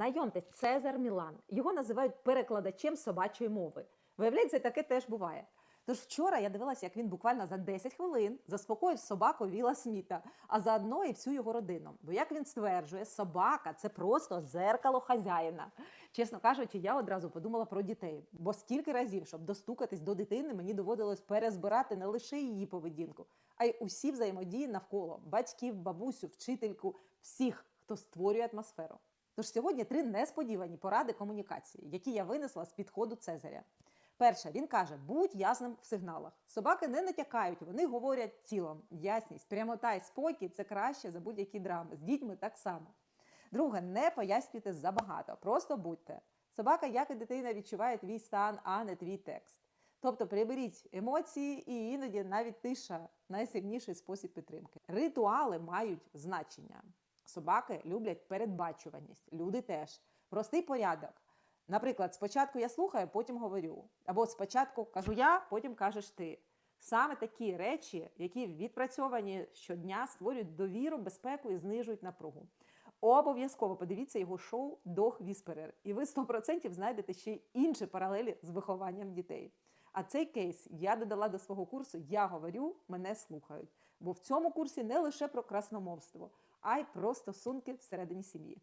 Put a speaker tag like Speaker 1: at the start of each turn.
Speaker 1: Знайомтесь, Цезар Мілан. Його називають перекладачем собачої мови. Виявляється, таке теж буває. Тож вчора я дивилася, як він буквально за 10 хвилин заспокоїв собаку Віла Сміта, а заодно і всю його родину. Бо як він стверджує, собака це просто зеркало хазяїна. Чесно кажучи, я одразу подумала про дітей, бо скільки разів, щоб достукатись до дитини, мені доводилось перезбирати не лише її поведінку, а й усі взаємодії навколо батьків, бабусю, вчительку, всіх, хто створює атмосферу. Тож сьогодні три несподівані поради комунікації, які я винесла з підходу Цезаря. Перше, він каже: будь ясним в сигналах. Собаки не натякають, вони говорять тілом. Ясність, прямота і спокій це краще за будь-які драми. З дітьми так само. Друге, не пояснюйте забагато, просто будьте. Собака, як і дитина, відчуває твій стан, а не твій текст. Тобто приберіть емоції і іноді навіть тиша найсильніший спосіб підтримки. Ритуали мають значення. Собаки люблять передбачуваність, люди теж. Простий порядок. Наприклад, спочатку я слухаю, потім говорю. Або спочатку кажу я, потім кажеш ти. Саме такі речі, які відпрацьовані щодня, створюють довіру, безпеку і знижують напругу. Обов'язково подивіться його шоу Dog Whisperer, і ви 100% знайдете ще й інші паралелі з вихованням дітей. А цей кейс я додала до свого курсу Я говорю, мене слухають. Бо в цьому курсі не лише про красномовство, а й про стосунки всередині сім'ї.